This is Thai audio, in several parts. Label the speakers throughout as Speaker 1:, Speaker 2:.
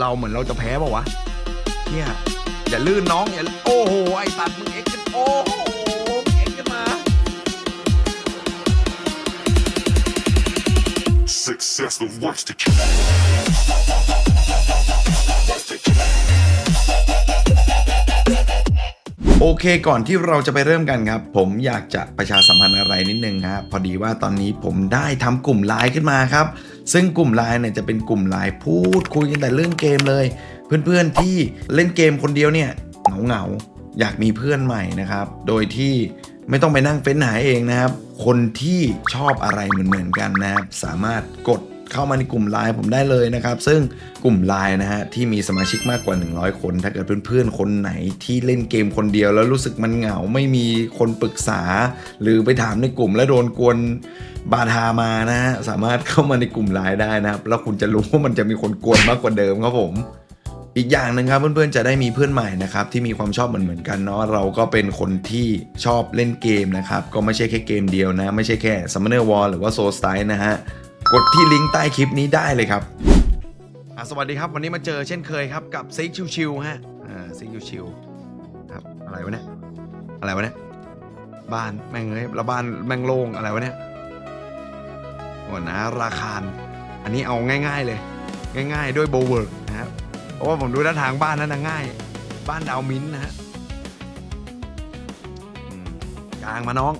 Speaker 1: เราเหมือนเราจะแพ้เปล่าวะเนี่ยอย่าลื่นน้องอย่าโอ้โหไอ้สัตว์มึงเอ็กซ์กันโอ้โหมึงเอ็กซ์กันมา
Speaker 2: Success, the worst to kill.
Speaker 1: โอเคก่อนที่เราจะไปเริ่มกันครับ ผมอยากจะประชาสัมพันธ์อะไรนิดนึงครับพอดีว่าตอนนี้ผมได้ทำกลุ่มไลน์ขึ้นมาครับ ซึ่งกลุ่มไลน์เนี่ยจะเป็นกลุ่มไลน์พูดคุยกันแต่เรื่องเกมเลย เพื่อนๆที่เล่นเกมคนเดียวเนี่ยเหงาๆอยากมีเพื่อนใหม่นะครับ โดยที่ไม่ต้องไปนั่งเฟ้นหาเองนะครับ คนที่ชอบอะไรเหมือนๆกันนะครับ สามารถกด เข้ามาในกลุ่มไลน์ผมได้เลยนะครับ ซึ่งกลุ่มไลน์นะฮะที่มีสมาชิกมากกว่า 100 คน ถ้าเกิดเพื่อนๆ คนไหนที่เล่นเกมคนเดียว แล้วรู้สึกมันเหงาไม่มีคนปรึกษา หรือไปถามในกลุ่มแล้วโดนกวนบาทามานะฮะสามารถเข้ามาในกลุ่มไลน์ได้นะครับ แล้วคุณจะรู้ว่ามันจะมีคนกวนมากกว่าเดิมครับผมอีกอย่างหนึ่งครับเพื่อนๆจะได้มีเพื่อนใหม่นะครับที่มีความชอบเหมือนเหมือนๆกันเนาะเราก็เป็นคนที่ชอบเล่นเกมนะครับก็ไม่ใช่แค่เกมเดียวนะ ไม่ใช่แค่ Summoner War หรือว่า Soul Style นะฮะ กดที่ลิงก์ใต้คลิปนี้ได้เลยครับอะสวัสดีครับ วันนี้มาเจอเช่นเคยครับกับซิกชิวๆฮะอ่าซิกชิวๆครับอะไรวะเนี่ยอะไรวะเนี่ยบ้านแม่งเลยแล้วบ้านแม่งโล่งอะไรวะเนี่ยหัวนะราคาอันนี้เอาง่าย ๆเลย ง่าย ๆ ด้วยโบเวิร์กนะครับเพราะว่าผมดูท่าทางบ้านนั้นนะง่าย บ้านดาวมิ้นท์นะฮะกลางมาน้อง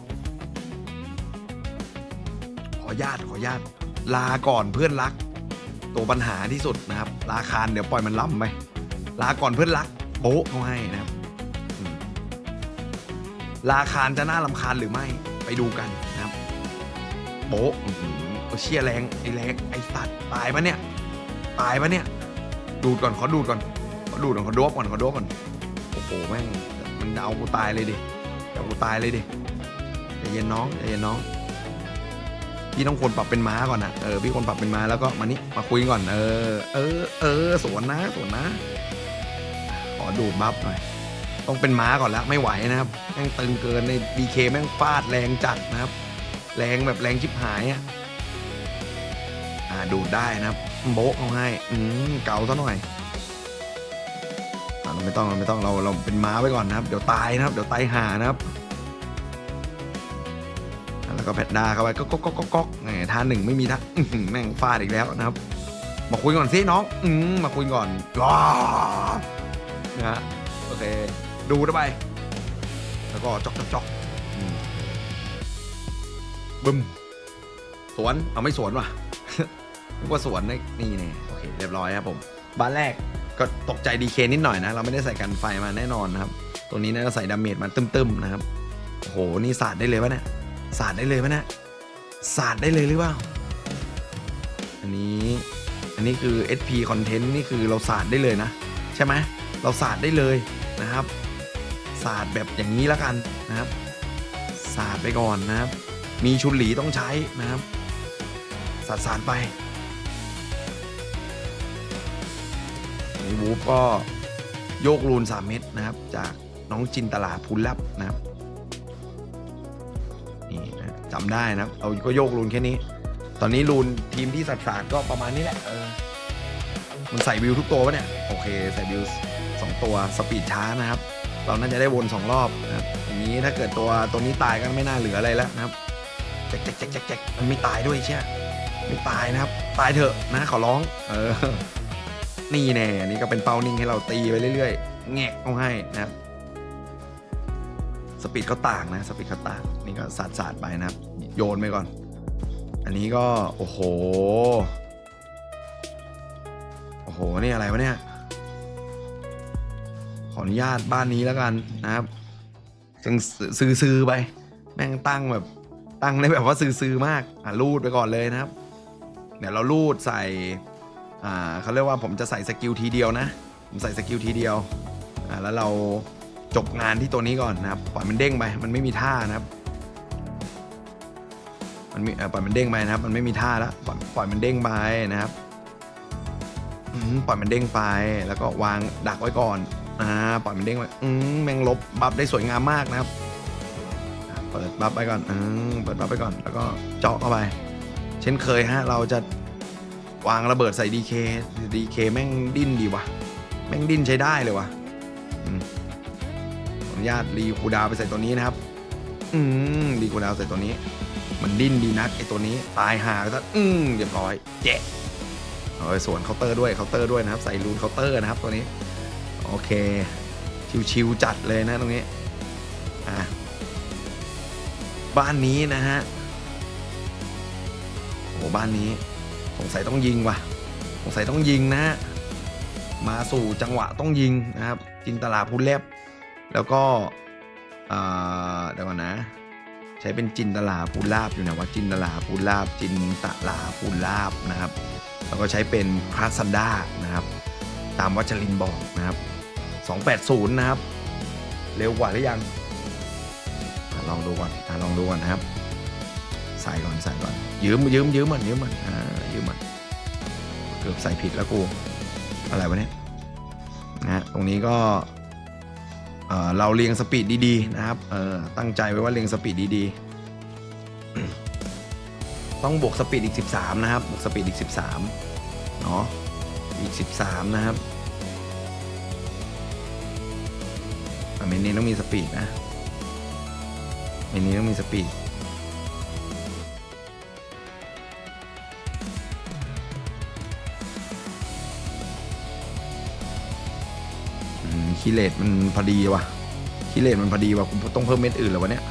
Speaker 1: ขอญาตขอญาต ลาก่อนเพื่อนรัก ตัวปัญหาที่สุดนะครับลาคารเดี๋ยวปล่อยมันล่ำไปลาก่อนเพื่อนรักโบ๊ะเขาให้นะครับลาคารจะน่าลำคาญหรือไม่ไปดูกันนะครับ โบ๊ะเชี่ยแรงไอ้แรงไอ้สัตว์ตายปะเนี่ย ตายปะเนี่ย ดูดก่อนขอดูดก่อนขอดูดก่อนขอโดบก่อนขอโดบก่อนโอ้โหแม่งมันเอากูตายเลยดิเอากูตายเลยดิใจเย็นน้องใจเย็นน้อง พี่ต้องคนปรับเป็นม้าก่อนนะเออพี่คนปรับเป็นม้าแล้วก็มานี่มาคุยก่อน เออ เออ เออสวนนะสวนนะขอดูดบัฟหน่อยต้องเป็นม้าก่อนแล้วไม่ไหวนะครับแม่งตึงเกินในดีเคแม่งฟาดแรงจัดนะครับ แรงแบบแรงชิบหายอะอ่าดูดได้นะครับ โบ๊ะเอาให้ อืมเก่าซะหน่อยอ่าเราไม่ต้องเราไม่ต้องเราเราเป็นม้าไว้ก่อนนะครับ เดี๋ยวตายนะครับ เดี๋ยวตายหานะครับ ก็แพดด้าเข้าไปก็ก็ก็ก็ก็แหมท่าหนึ่งไม่มีท่าแม่งฟาดอีกแล้วนะครับ มาคุยก่อนสิน้อง อืมาคุยก่อนว้านะฮะโอเค ดูเข้าไป แล้วก็จอกจอกจอกบึ้มสวนเอาไม่สวนว่ะนึกว่าสวนนี่นี่เนี่ยโอเคเรียบร้อยครับผมบ้านแรกก็ตกใจดีเคนิดหน่อยนะ เราไม่ได้ใส่กันไฟมาแน่นอนนะครับ ตัวนี้น่าจะใส่ดาเมจมาตึมๆนะครับโอ้โหนี่สาดได้เลยวะเนี่ย สาดได้เลยไหมนะสาดได้เลยหรือเปล่า อันนี้ อันนี้คือ SP content นี่คือเราสาดได้เลยนะ ใช่ไหมเราสาดได้เลยนะครับ สาดแบบอย่างนี้แล้วกันนะครับ สาดไปก่อนนะครับ มีชุนหลีต้องใช้นะครับ สาดสาดไปนนี้วูฟก็โยกรูน 3 เม็ดนะครับ จากน้องจินตลาพูลลับนะครับ จำได้นะเราก็โยกรูนแค่นี้ ตอนนี้รูนทีมที่สัดสาดก็ประมาณนี้แหละเออมันใส่วิวทุกตัวปะเนี่ยโอเคใส่วิวสองตัวสปีดช้านะครับ เราน่าจะได้วนสองรอบนะครับอย่างนี้ถ้าเกิดตัวตัวนี้ตายก็ไม่น่าเหลืออะไรแล้วนะครับแจ๊กแจ๊กแจ๊กแจ๊กมันไม่ตายด้วยเชี่ยไม่ตายนะครับ ตายเถอะนะขอร้อง เออ นี่แน่นนี้ก็เป็นเป้านิ่งให้เราตีไปเรื่อยๆ แงกเอาให้นะครับ สปีดเขาต่างนะสปีดเขาต่างนี่ก็สาดสาดๆไปนะครับ โยนไปก่อน อันนี้ก็ โอ้โห โอ้โห นี่อะไรวะเนี่ย ขออนุญาตบ้านนี้แล้วกันนะครับซึ่งซื้อซื้อๆไป แม่งตั้งแบบ ตั้งได้แบบว่าซื้อซื้อๆมากอะรูดไปก่อนเลยนะครับ เดี๋ยวเรารูดใส่อ่าเขาเรียกว่าผมจะใส่สกิลทีเดียวนะ ผมใส่สกิลทีเดียวอ่าแล้วเรา จบงานที่ตัวนี้ก่อนนะครับปล่อยมันเด้งไปมันไม่มีท่านะครับ มันมีปล่อยมันเด้งไปนะครับ มันไม่มีท่าแล้วปล่อยปล่อยมันเด้งไปนะครับปล่อยมันเด้งไปแล้วก็วางดักไว้ก่อนอ่าปล่อยมันเด้งไปอืมแมงลบบัฟได้สวยงามมากนะครับเปิดบัฟไปก่อนอืมเปิดบัฟไปก่อน แล้วก็เจาะเข้าไป เช่นเคยฮะเราจะวางระเบิดใส่ดีเคดีเคแม่งดิ้นดีวะแม่งดิ้นใช้ได้เลยวะอืม ออนุญาตรีคูลดาวน์ไปใส่ตัวนี้นะครับ อืมรีคูลดาวน์ใส่ตัวนี้ มันดิ้นดีนักไอตัวนี้ตายหาแล้วอืมเรียบร้อยเจ๊เอ้ยสวนเคาน์เตอร์ด้วยเคาน์เตอร์ด้วยนะครับ ใส่รูนเคาน์เตอร์นะครับตัวนี้ โอเค ชิวๆจัดเลยนะตรงนี้อะบ้านนี้นะฮะโอ้บ้านนี้สงสัยต้องยิงว่ะสงสัยต้องยิงนะฮะมาสู่จังหวะต้องยิงนะครับ จินตลาพูดเล็บ แล้วก็เดี๋ยวก่อนนะ ใช้เป็นจินตลาพูลาบอยู่นะว่าจินตลาพูลาบจินตลาพูลาบนะครับ แล้วก็ใช้เป็นคลาสซันด้านะครับ ตามวัชรินบอกนะครับ 280 นะครับ เร็วกว่าหรือยังลองดูก่อนลองดูก่อนนะครับ ใส่ก่อนใส่ก่อน ยืมยืมยืมมันยืมมันอ่ายืมมันเกือบใส่ผิดแล้วกู อะไรวะเนี่ยนะฮะตรงนี้ก็ เเราเรียงสปีดดีๆนะครับตั้งใจไว้ว่าเรียงสปีดดีๆ ต้องบวกสปีดอีก 13 นะครับ บวกสปีดอีก 13 เนาะ อีก 13 นะครับอ่เมนนี้ต้องมีสปีดนะเมนนี้ต้องมีสปีด คีเลตมันพอดีว่ะคีเลตมันพอดีว่ะคุณต้องเพิ่มเม็ดอื่นหรอวะเนี่ย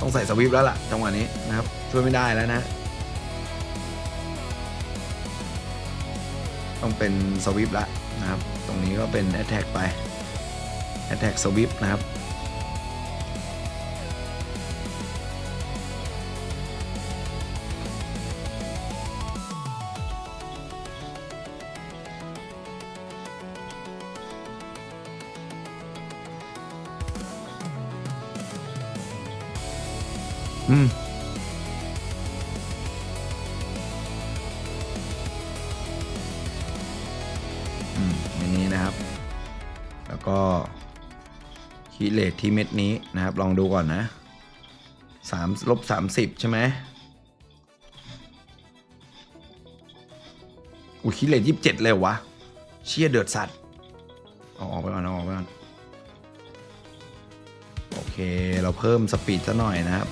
Speaker 1: ต้องใส่สวิปแล้วล่ะจังหวะนี้นะครับ ช่วยไม่ได้แล้วนะ ต้องเป็นสวิปละนะครับ ตรงนี้ก็เป็น Attack ไป Attack สวิปนะครับ อืมในนี้นะครับ แล้วก็คีเลทที่เม็ดนี้นะครับ ลองดูก่อนนะสามลบสามสิบใช่ไหมอุ้ยคีเลทยี่สิบเจ็ดเลยวะ เชี่ยเดือดสัตว์เอาออกไปก่อนเอาออกไปก่อนโอเค เราเพิ่มสปีดซะหน่อยนะครับ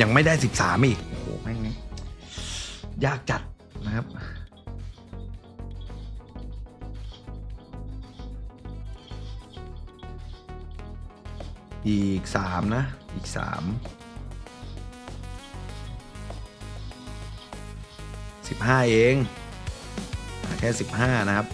Speaker 1: ยังไม่ได้13อีก โอ้โหแม่งยากจัดนะครับ อีก3นะ อีก3 15เองอะแค่15นะครับ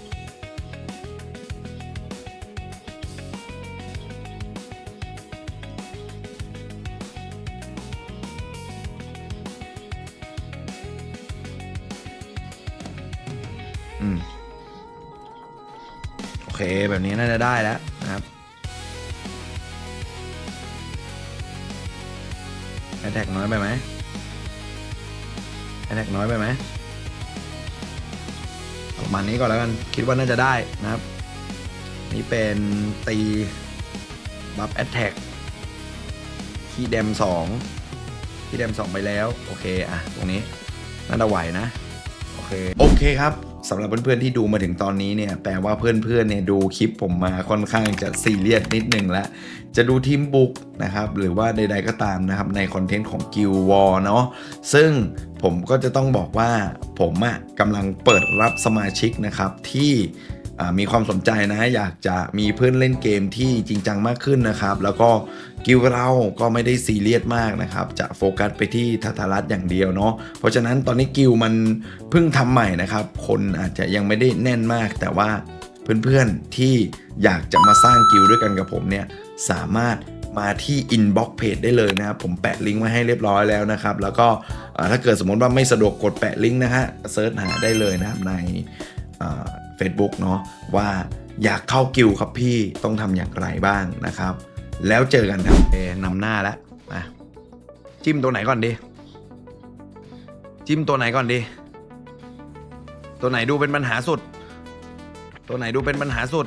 Speaker 1: แบบนี้น่าจะได้แล้วนะครับแอทแทกน้อยไปไหมแอทแทกน้อยไปไหมประมาณนี้ก่อนแล้วกัน คิดว่าน่าจะได้นะครับ นี่เป็นตีบัฟแอทแทกคีย์แดมสองคีย์แดมสองไปแล้ว โอเค อะ ตรงนี้น่าจะไหวนะ โอเค โอเคครับ สำหรับเพื่อนๆที่ดูมาถึงตอนนี้เนี่ยแปลว่าเพื่อนๆเนี่ยดูคลิปผมมาค่อนข้างจะซีเรียสนิดหนึ่งแล้วจะดูทีมบุกนะครับหรือว่าใดๆก็ตามนะครับในคอนเทนต์ของ g u i l d War เนาะซึ่งผมก็จะต้องบอกว่าผมอะกำลังเปิดรับสมาชิกนะครับที่มีความสนใจนะ อยากจะมีเพื่อนเล่นเกมที่จริงจังมากขึ้นนะครับ แล้วก็ กิลด์เราก็ไม่ได้ซีเรียสมากนะครับ จะโฟกัสไปที่ทัทรัสอย่างเดียวเนาะเพราะฉะนั้นตอนนี้กิลด์มันเพิ่งทำใหม่นะครับ คนอาจจะยังไม่ได้แน่นมาก แต่ว่าเพื่อนๆที่อยากจะมาสร้างกิลด์ด้วยกันกับผมเนี่ยสามารถมาที่ inbox page ได้เลยนะครับ ผมแปะลิงก์ไว้ให้เรียบร้อยแล้วนะครับ แล้วก็ถ้าเกิดสมมติว่าไม่สะดวกกดแปะลิงก์นะฮะเซิร์ชหาได้เลยนะครับในอ่า Facebook เนาะว่าอยากเข้ากิวครับพี่ต้องทำอย่างไรบ้างนะครับ แล้วเจอกันครับเอนำหน้าแล้วมาจิ้มตัวไหนก่อนดี จิ้มตัวไหนก่อนดี ตัวไหนดูเป็นปัญหาสุด ตัวไหนดูเป็นปัญหาสุด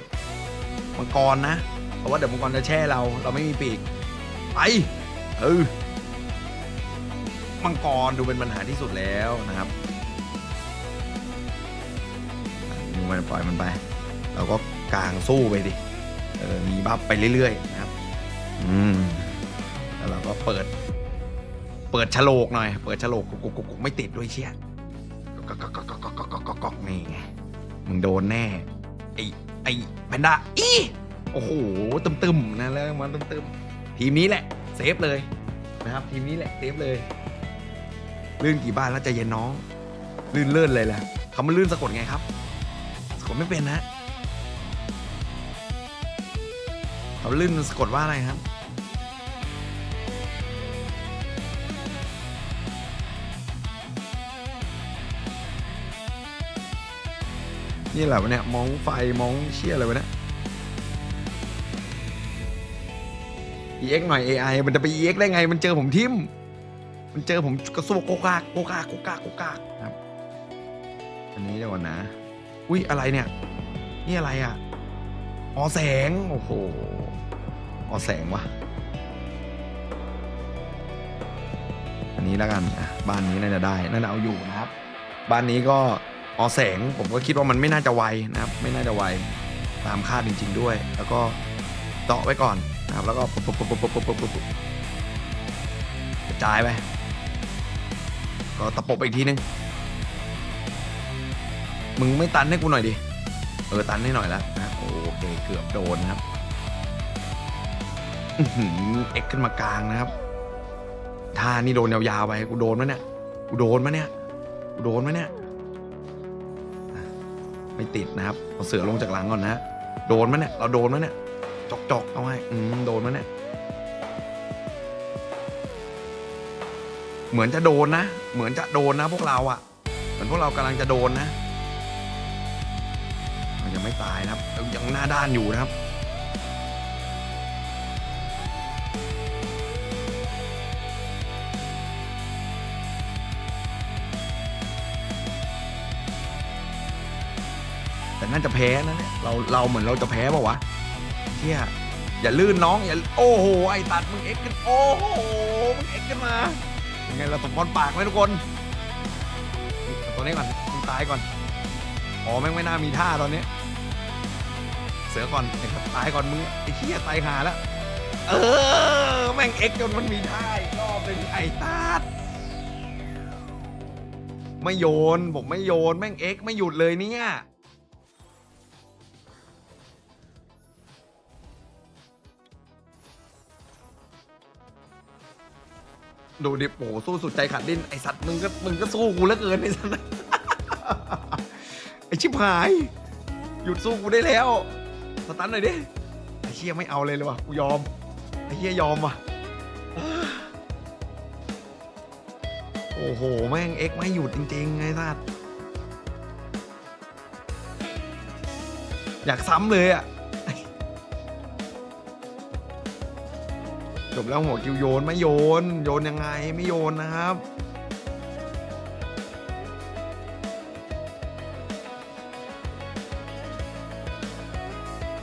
Speaker 1: มังกรนะ เพราะว่าเดี๋ยวมังกรจะแช่เรา เราไม่มีปีก ไป เออ มังกรดูเป็นปัญหาที่สุดแล้วนะครับดูมันปล่อยมันไป เราก็กางสู้ไปดิ เออ มีบัฟไปเรื่อยๆนะครับ อืมแล้วเราก็เปิด เปิดฉลกหน่อย เปิดฉลกกุกกุกกุกุไม่ติดด้วยเชี่ยก๊อกก๊อกก๊อกก๊อกก๊อกก๊อกก๊อกก๊อกนี่ไงมึงโดนแน่ไอไอแพนด้าอีโอ้โหตึมๆนะแล้วมันตึมๆทีมนี้แหละ เซฟเลยนะครับ ทีมนี้แหละเซฟเลยลื่นกี่บ้านแล้วใจเย็นน้อง ลื่นเลื่อนเลยแหละคำว่าลื่นสะกดไงครับ สะกดไม่เป็นนะเขาลื่นสะกดว่าอะไรครับ นี่แหละวะเนี่ยมองไฟมองเชี่ยอะไรวะเนี่ย EX หน่อย AI มันจะไป EX ได้ไง มันเจอผมทิมมันเจอผมกระโซกโกกากโกกากโกกากโกกากครับ อันนี้เดี๋ยวก่อนนะ อุ้ยอะไรเนี่ย นี่อะไรอะอ๋อแสง โอ้โหอ๋อแสงวะอันนี้แล้วกันอะบ้านนี้น่าจะได้น่าจะเอาอยู่นะครับ บ้านนี้ก็ อ๋อแสงผมก็คิดว่ามันไม่น่าจะไวนะครับไม่น่าจะไวตามคาดจริง ๆ ด้วย แล้วก็เจาะไว้ก่อนนะครับแล้วก็ปุ๊บปุ๊บปุ๊บปุ๊บปุ๊บปุ๊บปุ๊บกระจายไปก็ตะปบอีกทีนึงมึงไม่ตันให้กูหน่อยดิเออตันให้หน่อยแล้วนะโอเคเกือบโดนนะครับเอ็กขึ้นมากลางนะครับท่านี่โดนยาวๆไปกูโดนไหมเนี่ยกูโดนไหมเนี่ยกูโดนไหมเนี่ย ไม่ติดนะครับเอาเสือลงจากหลังก่อนนะโดนมะเนี่ยเราโดนมะเนี่ยจอกจอกๆเอาไว้อืมโดนมะเนี่ยเหมือนจะโดนนะ เหมือนจะโดนนะพวกเราอะ่ะ เหมือนพวกเรากำลังจะโดนนะ มันยังไม่ตายนะครับยังหน้าด้านอยู่นะครับ น่าจะแพ้นะเนี่ยเราเราเหมือนเราจะแพ้เปล่าวะเที่ยอย่าลื่นน้องอย่าโอ้โหไอ้ตัดมึงเอ็กซ์ขึ้นโอ้โหมึงเอ็กซ์ขึ้นมายังไงเราตบบอลปากไว้ทุกคนตัวนี้ก่อนมึงตายก่อนอ๋อแม่งไม่น่ามีท่าตอนนี้ เสือก่อนไอ้ตายก่อนมึงไอ้เหี้ยตายหาแล้วเออแม่งเอ็กจนมันมีท่าอีกรอบเลยไอ้ตาดไม่โยนผมไม่โยนแม่งเอ็กไม่หยุดเลยเนี่ย ดูดิโอ้โหสู้สุดใจขาดดิ้นไอสัตว์มึงก็มึงก็สู้กูเหลือเกินไอสัตว์ ไอชิบหาย หยุดสู้กูได้แล้ว สตันหน่อยดิไอเชี่ยไม่เอาเลยเลยว่ะกูยอม ไอเชี่ยยอมว่ะ โอ้โห แม่งเอ็กไม่หยุดจริงๆไงสัตว์ อยากซ้ำเลยอะ จบแล้วหัวคิวโยนไม่โยน โยนยังไงไม่โยนนะครับ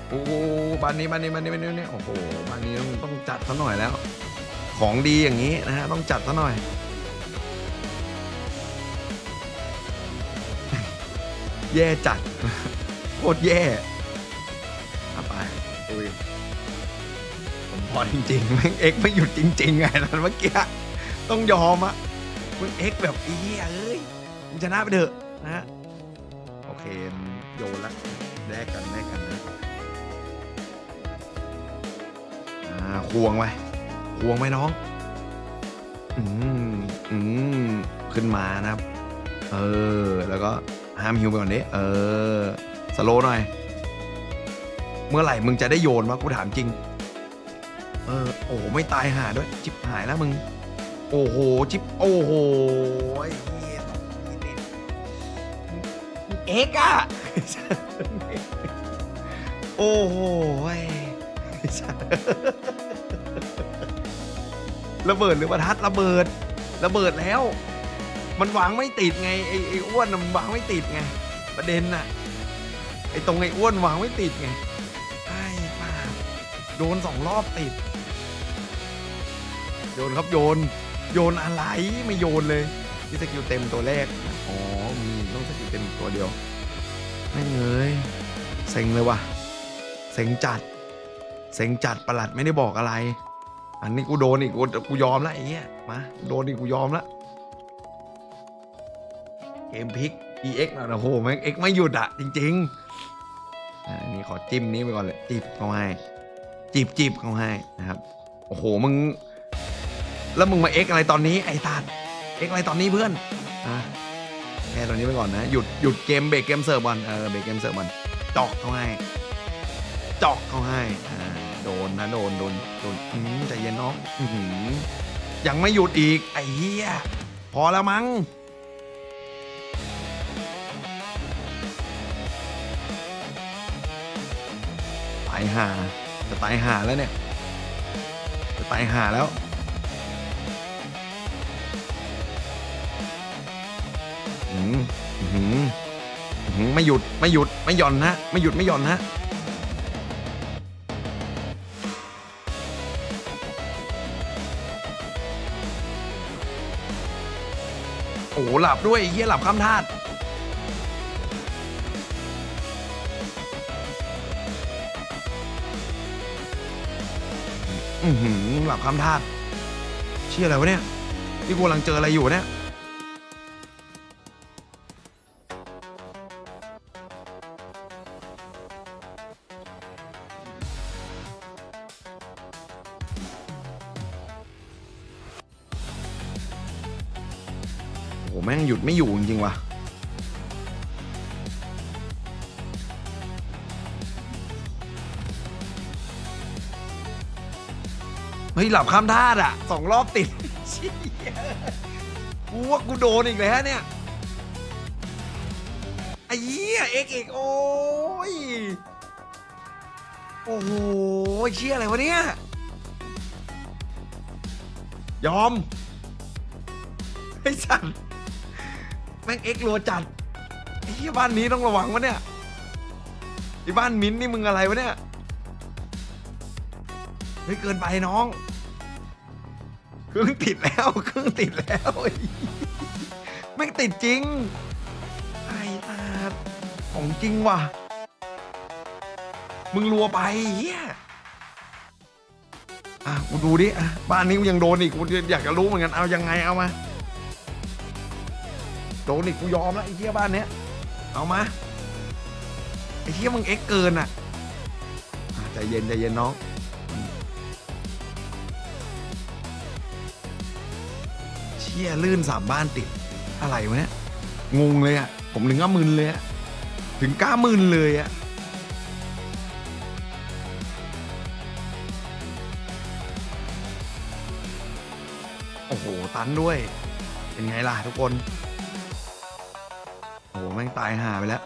Speaker 1: โอ้บ้านนี้บ้านนี้บ้านนี้บ้านนี้โอ้โหบ้านนี้ต้องต้องจัดซะหน่อยแล้ว ของดีอย่างนี้นะฮะต้องจัดซะหน่อยแย่จัดโคตรแย่อาไปอุ้ย พอจริงๆแม่งเอ็กไม่หยุดจริงๆไงนั้นเมื่อกี้ต้องยอมอะมึงเอ็กแบบอีเหี้ยเอ้ยมึงชนะไปเถอะนะ โอเคโยนละแลกกันแลกกันนะอ่าควงไว้ควงไว้น้อง อืมอืมขึ้นมานะครับ เออ แล้วก็ห้ามฮิวไปก่อนดิเออ สโลหน่อย เมื่อไหร่มึงจะได้โยนวะกูถามจริง เออโอ้โหไม่ตายหาด้วย จิบหายแล้วมึง โอ้โห จิบโอ้โหเอ็กอะโอ้โหระเบิดหรือประทัดระเบิด ระเบิดแล้ว มันวางไม่ติดไงไอ้ไอ้อ้วนมันวางไม่ติดไง ประเด็นน่ะไอ้ตรงไอ้อ้วนวางไม่ติดไงไอ้ป้าโดนสองรอบติด โยนครับโยน โยนอะไรไม่โยนเลยที่สกิลเต็มตัวแรก อ๋อ มีต้องสกิลเต็มตัวเดียว ไม่เงยเซ็งเลยว่ะ เซ็งจัด เซ็งจัดประหลัดไม่ได้บอกอะไร อันนี้กูโดนอีกกูกูยอมละไอ้เหี้ย มา โดนอีกกูยอมละ เกมพลิก EX นะโอ้โหแม่ง X ไม่หยุดอะจริงๆอันนี้ขอจิ้มนี้ไปก่อนเลยจีบเขาให้จีบจีบเขาให้นะครับ โอ้โห มึง แล้วมึงมา X อะไรตอนนี้ไอ้ตาด X อะไรตอนนี้เพื่อนอะแค่ตอนนี้ไปก่อนนะ หยุดหยุดเกมเบรกเกมเสิร์ฟก่อนเออเบรกเกมเสิร์ฟก่อนจอกเขาให้จอกเขาให้อ่าโดนนะโดนโดนโดนอืมใจเย็นน้องอื้อหือยังไม่หยุดอีกไอ้เหี้ยพอแล้วมั้งตายห่าจะตายห่าแล้วเนี่ย จะตายห่าแล้ว ไม่หยุดไม่หยุดไม่หย่อนนะไม่หยุดไม่หย่อนนะโอ้โหหลับด้วยเฮียหลับข้ามธาตุหือหลับข้ามธาตุเชี่ยอะไรวะเนี่ย นี่กูกำลังเจออะไรอยู่เนี่ย หแม่งหยุดไม่อยู่จริงๆว่ะเฮ้ยหลับข้ามท่าอะสองรอบติดเชี่ยกูว่ากูโดนอีกแล้วเนี่ยไอ้เหี้ยเอ็กอีกโอ้ยโอ้โหเชี่ยอะไรวะเนี่ยยอมไอ้สัตว์ ม่งเอ็กรัวจัดไอ้ที่บ้านนี้ต้องระวังวะเนี่ยไอ้บ้านมิ้นนี่มึงอะไรวะเนี่ยเฮ้ยเกินไปน้องเครื่องติดแล้วเครื่องติดแล้วไอ้แม่งติดจริงไอ้ตาดของจริงว่ะ มึงรัวไปเฮียอะกูดูดิอะบ้านนี้กูยังโดนอีกกูอยากจะรู้เหมือนกันเอายังไงเอามา โดนอีกกูยอมแล้วไอ้เหี้ยบ้านเนี้ย เอามา ไอ้เหี้ยมึงเอ็กเกินอะอะใจเย็นใจเย็นน้องเชี่ยลื่นสามบ้านติด อะไรวะเนี่ยงงเลยอะ ผมถึงก้ามึนเลยอะถึงก้ามึนเลยอะโอ้โห ตันด้วย เป็นไงล่ะทุกคนโอ้โหแม่งตายห่าไปแล้ว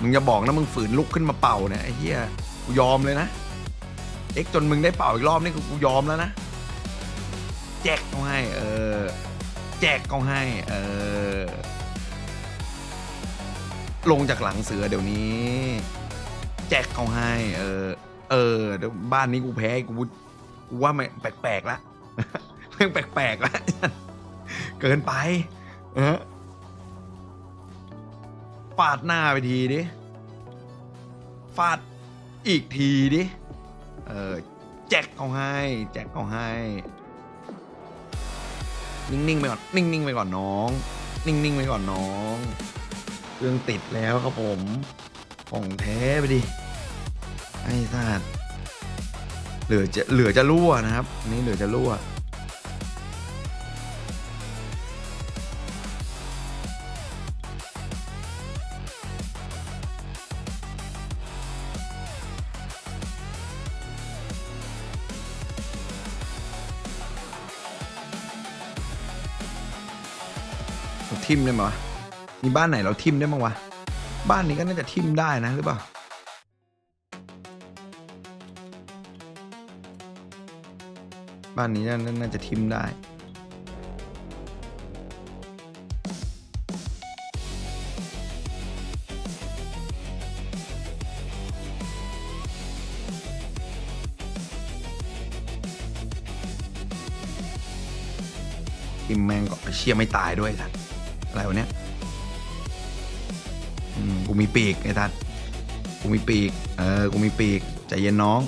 Speaker 1: มึงอย่าบอกนะมึงฝืนลุกขึ้นมาเป่าเนี่ยไอ้เหี้ยกูยอมเลยนะ เอ็กซ์จนมึงได้เป่าอีกรอบนี่กูยอมแล้วนะ แจกเขาให้ เออ แจกเขาให้ เออ ลงจากหลังเสือเดี๋ยวนี้ แจกเขาให้ เออ เออ บ้านนี้กูแพ้กูกูว่าไม่แปลกๆละ เรื่องแปลกๆและเกินไป เออฟาดหน้าไปทีดิฟาดอีกทีดิเออแจ็คเขาให้ แจ็คเขาให้ นิ่งๆไปก่อนนิ่งๆไปก่อนน้อง นิ่งๆไปก่อนน้องเครื่องติดแล้วครับผมของแท้ไปดิไอ้สัตว์เหลือจะเหลือจะรั่วนะครับ นี่เหลือจะรั่ว ทิมได้ไหมวะมีบ้านไหนเราทิมได้มั้งวะ บ้านนี้ก็น่าจะทิมได้นะหรือเปล่า บ้านนี้น่าน่าน่าจะทิมได้ทิมแมงก็เชี่ยไม่ตายด้วยทัด อะไรวะเนี้ยกูมีปีกไอ้ทัดกูมีปีก เออ กูมีปีก ใจเย็นน้อง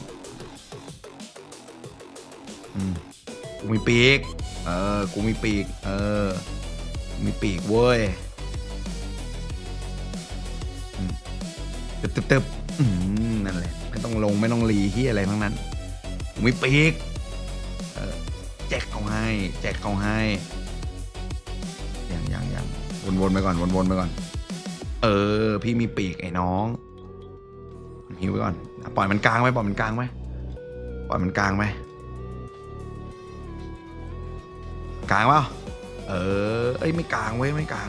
Speaker 1: อืมกูมีปีก เออ กูมีปีก เออ กูมีปีกเว้ยตึบตึบตึบนั่นแหละ ไม่ต้องลงไม่ต้องรีที่อะไรทั้งนั้น กูมีปีก เออ แจกเขาให้ แจกเขาให้ วนๆไปก่อนวนๆไปก่อน เออ พี่มีปีกไอ้น้องหิวไปก่อน ปล่อยมันกลางไว้ปล่อยมันกลางไว้ปล่อยมันกลางไว้กลางเปล่าเออ เอ้ยไม่กลางเว้ยไม่กลาง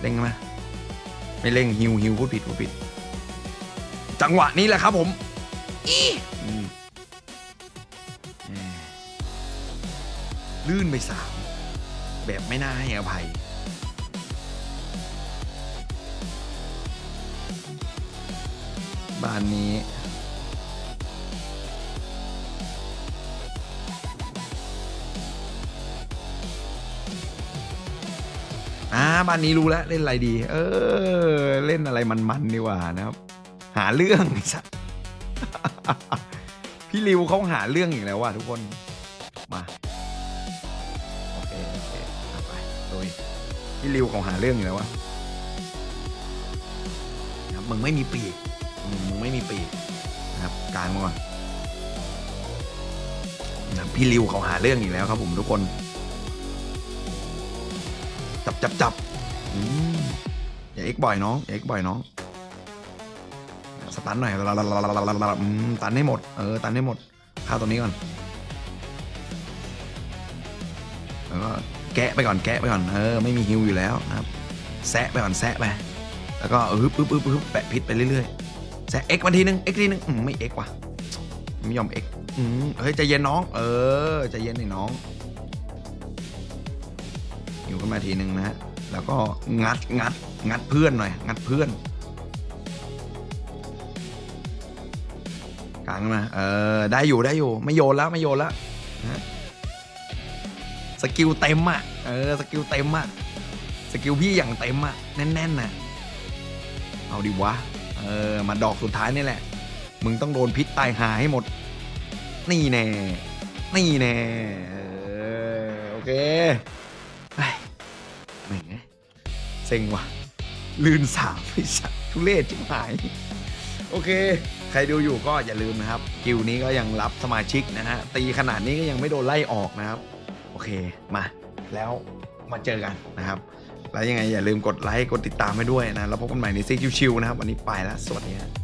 Speaker 1: เร่งไหมไม่เร่งฮิวฮิวพูดผิดพูดผิด จังหวะนี้แหละครับผมอีลื่นไปสามแบบไม่น่าให้อภัย บ้านนี้ อ่าบ้านนี้รู้แล้วเล่นอะไรดี เออ เล่นอะไรมันๆดีกว่านะครับ หาเรื่องไอ้สัสพี่ริวเขาหาเรื่องอีกแล้วว่ะทุกคน มาโอเคโอเคไปโดยพี่ริวเขาหาเรื่องอยู่แล้ววะนะมึงไม่มีปีก ไม่มีปีกนะครับกลางมาก่อนนะพี่ริวเขาหาเรื่องอีกแล้วครับผมทุกคน จับจับจับอย่าเอ็กบ่อยน้องอย่าเอ็กบ่อยน้องสตันหน่อยตันให้หมด เออ ตันให้หมด ข้าตัวนี้ก่อนแล้วก็แกะไปก่อน แกะไปก่อน เออ ไม่มีฮิวอยู่แล้วนะครับ แซะไปก่อน แซะไป แล้วก็อึบอึบอึบอึบแปะพิษไปเรื่อยๆ แซะเอ็กมาทีนึงเอ็กทีนึงอืมไม่เอ็กว่ะไม่ยอมเอ็กอืมเฮ้ยใจเย็นน้อง เออใจเย็นหน่อยน้องหิวขึ้นมาทีนึงนะฮะแล้วก็งัดงัดงัดเพื่อนหน่อย งัดเพื่อนกลางมาเออได้อยู่ได้อยู่ ไม่โยนแล้วไม่โยนแล้วนะฮะสกิลเต็มอะเออสกิลเต็มอะสกิลพี่อย่างเต็มอะแน่นๆน่ะเอาดิวะ เออมาดอกสุดท้ายนี่แหละ มึงต้องโดนพิษตายหาให้หมด นี่แน่ นี่แน่เออโอเคไอ้แม่งเซ็งว่ะ ลื่นสามไอ้สัตทุเรศจิ๋หาย โอเค ใครดูอยู่ก็อย่าลืมนะครับ กิวนี้ก็ยังรับสมาชิกนะฮะ ตีขนาดนี้ก็ยังไม่โดนไล่ออกนะครับ โอเคมาแล้วมาเจอกันนะครับ แล้วยังไงอย่าลืมกดไลค์กดติดตามให้ด้วยนะ แล้วพบกันใหม่ในซีคิวชิวนะครับ วันนี้ไปแล้ว สวัสดีครับ